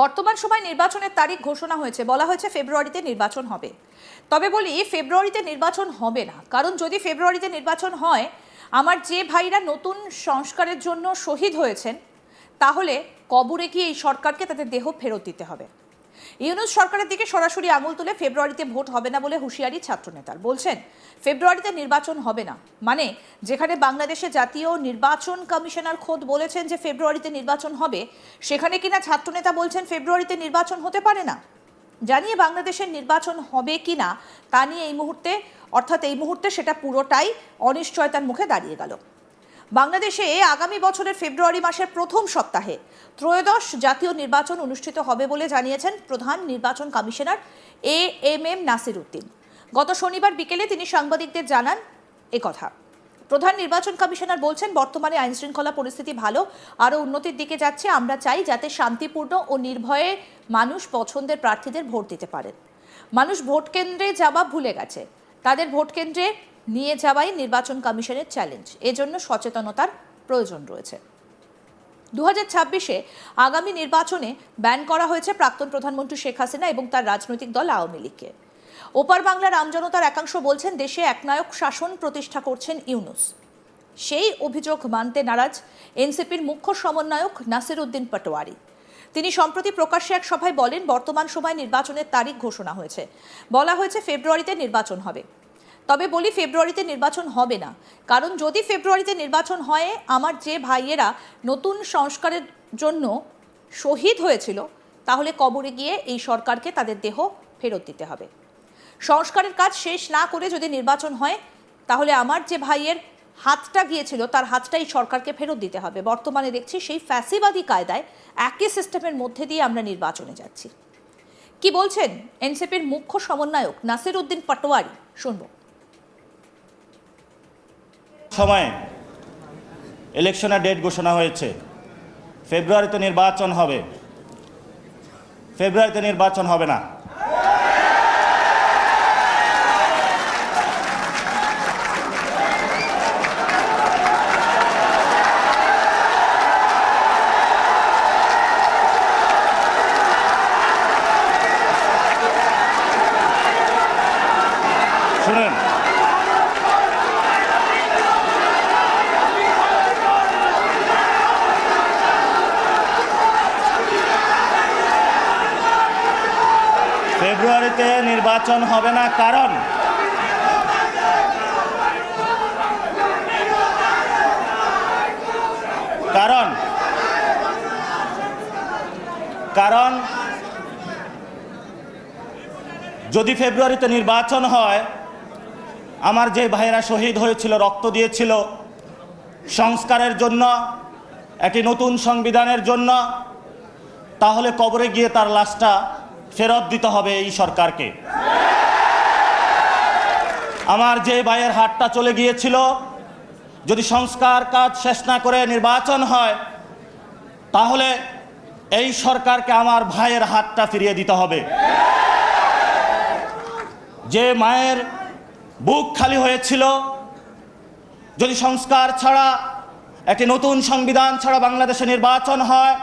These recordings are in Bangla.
বর্তমান সময় নির্বাচনের তারিখ ঘোষণা হয়েছে, বলা হয়েছে ফেব্রুয়ারিতে নির্বাচন হবে। তবে বলি, ফেব্রুয়ারিতে নির্বাচন হবে না। কারণ যদি ফেব্রুয়ারিতে নির্বাচন হয়, আমার যে ভাইরা নতুন সংস্কারের জন্য শহীদ হয়েছেন, তাহলে কবরে গিয়ে এই সরকারকে তাদের দেহ ফেরত দিতে হবে। ইউনুস সরকারের দিকে সরাসরি আঙুল তুলে ফেব্রুয়ারিতে ভোট হবে না বলে হুঁশিয়ারি ছাত্রনেতার। বলছেন, ফেব্রুয়ারিতে নির্বাচন হবে না। মানে যেখানে বাংলাদেশে জাতীয় নির্বাচন কমিশনার খোদ বলেছেন যে ফেব্রুয়ারিতে নির্বাচন হবে, সেখানে কিনা ছাত্রনেতা বলছেন ফেব্রুয়ারিতে নির্বাচন হতে পারে না। জানিয়ে বাংলাদেশের নির্বাচন হবে কি না তা নিয়ে এই মুহূর্তে, অর্থাৎ এই মুহূর্তে সেটা পুরোটাই অনিশ্চয়তার মুখে দাঁড়িয়ে গেল। বাংলাদেশে আগামী বছরের ফেব্রুয়ারি মাসের প্রথম সপ্তাহে ত্রয়োদশ জাতীয় নির্বাচন অনুষ্ঠিত হবে বলে জানিয়েছেন প্রধান নির্বাচন commissioner A M M Nasir Uddin গত শনিবার বিকেলে তিনি সাংবাদিকদের জানান কথা। প্রধান নির্বাচন কমিশনার বলছেন, বর্তমানে আইন শৃঙ্খলা পরিস্থিতি ভালো, আরও উন্নতির দিকে যাচ্ছে। আমরা চাই যাতে শান্তিপূর্ণ ও নির্ভয়ে মানুষ পছন্দের প্রার্থীদের ভোট দিতে পারেন। মানুষ ভোট কেন্দ্রে যাওয়া ভুলে গেছে। তাদের ভোট কেন্দ্রে নিয়ে যাওয়াই নির্বাচন কমিশনের চ্যালেঞ্জ। এজন্য সচেতনতার প্রয়োজন রয়েছে। দু হাজার ছাব্বিশে আগামী নির্বাচনে ব্যান করা হয়েছে প্রাক্তন প্রধানমন্ত্রী শেখ হাসিনা এবং তার রাজনৈতিক দল আওয়ামী লীগকে। ওপার বাংলার আমজনতার একাংশ বলছেন, দেশে একনায়ক শাসন প্রতিষ্ঠা করছেন ইউনুস। সেই অভিযোগ মানতে নারাজ এনসিপির মুখ্য সমন্বয়ক নাসির উদ্দিন পাটোয়ারি। তিনি সম্প্রতি প্রকাশ্যে এক সভায় বলেন, বর্তমান সময় নির্বাচনের তারিখ ঘোষণা হয়েছে। বলা হয়েছে ফেব্রুয়ারিতে নির্বাচন হবে। তবে বলি ফেব্রুয়ারিতে নির্বাচন হবে না। কারণ যদি ফেব্রুয়ারিতে নির্বাচন হয়, আমার যে ভাইয়েরা নতুন সংস্কারের জন্য শহীদ হয়েছিল, তাহলে কবরে গিয়ে এই সরকারকে তাদের দেহ ফেরত দিতে হবে। সংস্কারের কাজ শেষ না করে যদি নির্বাচন হয়, তাহলে আমার যে ভাইয়ের হাতটা গিয়েছিল, তার হাতটা এই সরকারকে ফেরত দিতে হবে। বর্তমানে দেখছি সেই ফ্যাসিবাদী কায়দায় একই সিস্টেমের মধ্যে দিয়ে আমরা নির্বাচনে যাচ্ছি। কি বলছেন এনসিপির মুখ্য সমন্বয়ক নাসির উদ্দিন পাটোয়ারি? শুনব। সময়ে ইলেকশনের ডেট ঘোষণা হয়েছে। ফেব্রুয়ারিতে নির্বাচন হবে। ফেব্রুয়ারিতে নির্বাচন হবে না। শুনেন ফেব্রুয়ারিতে নির্বাচন হবে না, কারণ কারণ কারণ যদি ফেব্রুয়ারিতে নির্বাচন হয়, আমার যে ভাইয়েরা শহীদ হয়েছিল, রক্ত দিয়েছিল, সংস্কারের জন্য, একটি নতুন সংবিধানের জন্য, তাহলে কবরে গিয়ে তার লাশটা ফেরত দিতে হবে এই সরকারকে। আমার যে ভাইয়ের হাতটা চলে গিয়েছিল, যদি সংস্কার কাজ শেষ না করে নির্বাচন হয়, তাহলে এই সরকারকে আমার ভাইয়ের হাতটা ফিরিয়ে দিতে হবে। যে মায়ের বুক খালি হয়েছিল, যদি সংস্কার ছাড়া, একটি নতুন সংবিধান ছাড়া বাংলাদেশে নির্বাচন হয়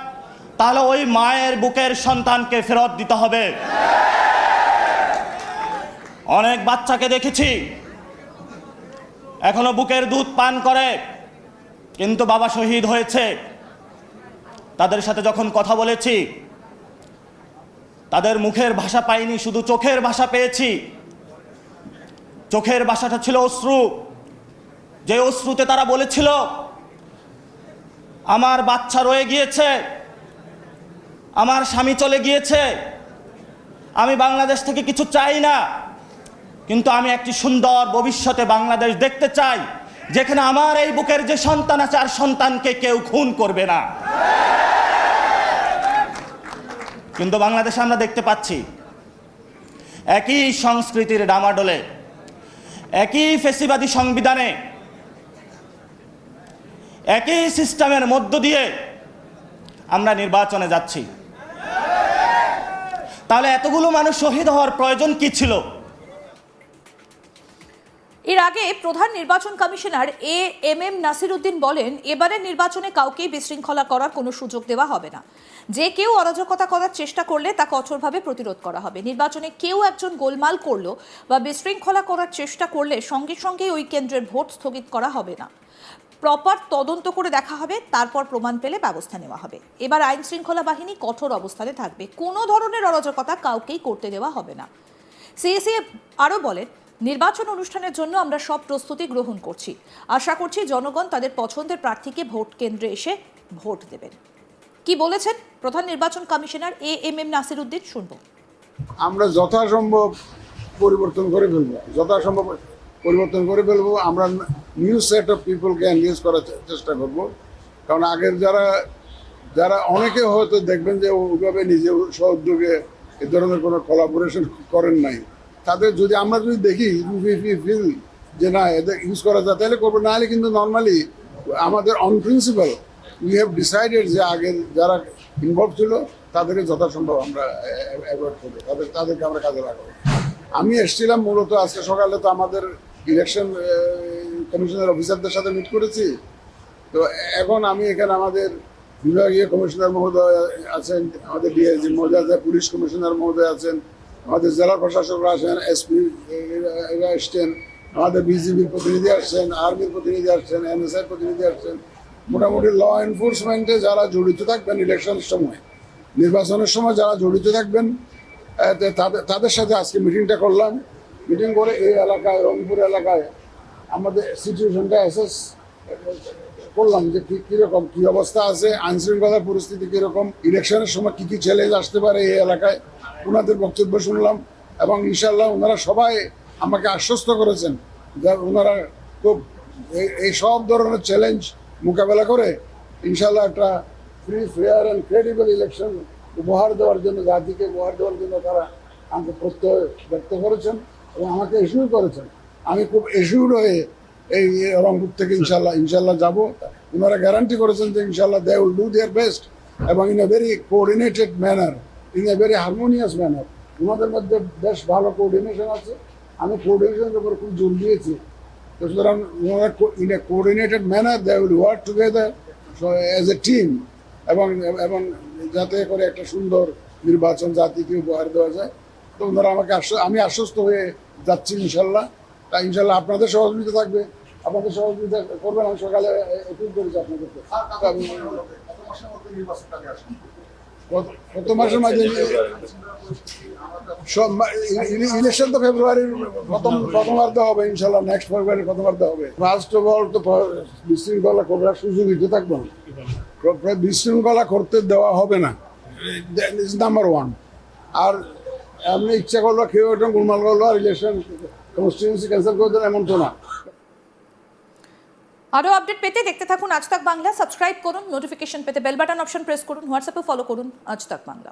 তাহলে ওই মায়ের বুকের সন্তানকে ফেরত দিতে হবে। অনেক বাচ্চাকে দেখেছি, এখনও বুকের দুধ পান করে, কিন্তু বাবা শহীদ হয়েছে। তাদের সাথে যখন কথা বলেছি, তাদের মুখের ভাষা পাইনি, শুধু চোখের ভাষা পেয়েছি। চোখের ভাষাটা ছিল অশ্রু। যে অশ্রুতে তারা বলেছিল, আমার বাচ্চা রয়ে গিয়েছে আমার স্বামী চলে গিয়েছে। আমি বাংলাদেশ থেকে কিছু চাই না। কিন্তু আমি একটি সুন্দর ভবিষ্যতে বাংলাদেশ দেখতে চাই, যেখানে আমার এই বুকের যে সন্তান আছে, আর সন্তানকে কেউ খুন করবে না। কিন্তু বাংলাদেশে আমরা দেখতে পাচ্ছি, একই সংস্কৃতির ডামাডোলে, একই ফেসিবাদী সংবিধানে, একই সিস্টেমের মধ্য দিয়ে আমরা নির্বাচনে যাচ্ছি। তাহলে এতগুলো মানুষ শহীদ হওয়ার প্রয়োজন কি ছিল? এর আগে প্রধান নির্বাচন commissioner A M M Nasiruddin বলেন, এবারের নির্বাচনে কাউকেই বিশৃঙ্খলা করার কোনো সুযোগ দেওয়া হবে না। যে কেউ অরাজকতা করার চেষ্টা করলে তা কঠোরভাবে প্রতিরোধ করা হবে। নির্বাচনে কেউ একজন গোলমাল করল বা বিশৃঙ্খলা করার চেষ্টা করলে সঙ্গে সঙ্গেই ওই কেন্দ্রের ভোট স্থগিত করা হবে না। প্রপার তদন্ত করে দেখা হবে, তারপর প্রমাণ পেলে ব্যবস্থা নেওয়া হবে। এবার আইন শৃঙ্খলা বাহিনী কঠোর অবস্থানে থাকবে। কোনো ধরনের অরাজকতা কাউকেই করতে দেওয়া হবে না। সিএসি আরও বলেন, নির্বাচন অনুষ্ঠানের জন্য আমরা সব প্রস্তুতি গ্রহণ করছি। আশা করছি জনগণ তাদের পছন্দের প্রার্থীকে ভোট কেন্দ্রে এসে ভোট দেবেন। কি বলেছেন প্রধান নির্বাচন commissioner A M M Nasir Uddin? শুনব। আমরা যথাসম্ভব পরিবর্তন করে ফেলব। যথাসম্ভব পরিবর্তন করে ফেলব। আমরা নিউ সেট অফ পিপলকে এনগেজ করার চেষ্টা করব। কারণ আগের যারা যারা অনেকে হয়তো দেখবেন যে ওইভাবে নিজে সহযোগে এ ধরনের কোনো কোলাবোরেশন করেন নাই। তাদের যদি আমরা যদি দেখি ফিল যে না, এদের ইউজ করা যায়, তাহলে করব। না হলে কিন্তু নর্মালি আমাদের on principle we have decided যে আগের যারা ইনভলভ ছিল, তাদেরকে যথাসম্ভব আমরা অ্যাভয়েড করব। তাদের, তাদেরকে আমরা কাজে লাগাবো। আমি এসেছিলাম মূলত আজকে সকালে, তো আমাদের ইলেকশন কমিশনের অফিসারদের সাথে মিট করেছি। তো এখন আমি এখানে আমাদের বিভাগীয় কমিশনার মহোদয় আছেন, আমাদের ডিআইজি মহোদয় আছেন পুলিশ কমিশনার মহোদয় আছেন, আমাদের জেলা প্রশাসকরা আছেন এসপি এরা এসছেন, আমাদের বিজিবির প্রতিনিধি আসছেন আর্মির প্রতিনিধি আসছেন এনএসআই প্রতিনিধি আসছেন। মোটামুটি ল এনফোর্সমেন্টে যারা জড়িত থাকবেন ইলেকশনের সময়, নির্বাচনের সময় যারা জড়িত থাকবেন তাদের সাথে আজকে মিটিংটা করলাম। মিটিং করে এই এলাকায়, রংপুর এলাকায় আমাদের সিচুয়েশনটা অ্যাসেস করলাম যে কি কীরকম, কী অবস্থা আছে আইন শৃঙ্খলার পরিস্থিতি কীরকম, ইলেকশনের সময় কী কী চ্যালেঞ্জ আসতে পারে এই এলাকায় ওনাদের বক্তব্য শুনলাম এবং ইনশাল্লাহ ওনারা সবাই আমাকে আশ্বস্ত করেছেন যে ওনারা খুব এই- এই সব ধরনের চ্যালেঞ্জ মোকাবেলা করে ইনশাল্লাহ একটা free fair and credible election উপহার দেওয়ার জন্য, জাতিকে উপহার দেওয়ার জন্য তারা আমাকে প্রত্যয় ব্যক্ত করেছেন। এবং আমাকে এসিউর করেছেন। আমি খুব এসিউর হয়ে এই রংপুর থেকে ইনশাল্লাহ ইনশাল্লাহ যাব। ওনারা গ্যারান্টি করেছেন যে ইনশাল্লাহ they will do their best এবং in a very coordinated manner in a very harmonious manner ওনাদের মধ্যে বেশ ভালো কোঅর্ডিনেশন আছে। আমি কোঅর্ডিনেশনের উপর খুব জোর দিয়েছি। তো সুতরাং ওনারা in a coordinated manner they will work together as a team এবং এবং যাতে করে একটা সুন্দর নির্বাচন জাতিকে উপহার দেওয়া যায়। তো ওনারা আমাকে আমি আশ্বস্ত হয়ে যাচ্ছি ইনশাল্লাহ। তা ইনশাল্লাহ আপনাদের সহযোগিতা থাকবে। আপনাদের সহযোগিতা করবেন আমি সকালে এপ্রিল করেছি আপনাদেরকে তো আমি- কত- কত মাসের মাঝে সব ইলেকশন তো ফেব্রুয়ারির প্রথম প্রথমার্ধ হবে ইনশাল্লাহ নেক্সট ফেব্রুয়ারি প্রথমার্ধ হবে। ফার্স্ট অফ অল তো বিশৃঙ্খলা করার সুযোগ দিতে থাকব না। বিশৃঙ্খলা করতে দেওয়া হবে না। ইজ নাম্বার ওয়ান আর এমনি ইচ্ছা করল কেউ একটা গোলমাল করল আর ইলেকশন কনস্টিটিউন্সি ক্যান্সেল করে দেন, এমন তো না। আরও আপডেট পেতে দেখতে থাকুন আজ তাক বাংলা সাবস্ক্রাইব করুন নোটিফিকেশন পেতে বেল বাটন অপশন প্রেস করুন হোয়াটসঅ্যাপে ফলো করুন, আজ তাক বাংলা।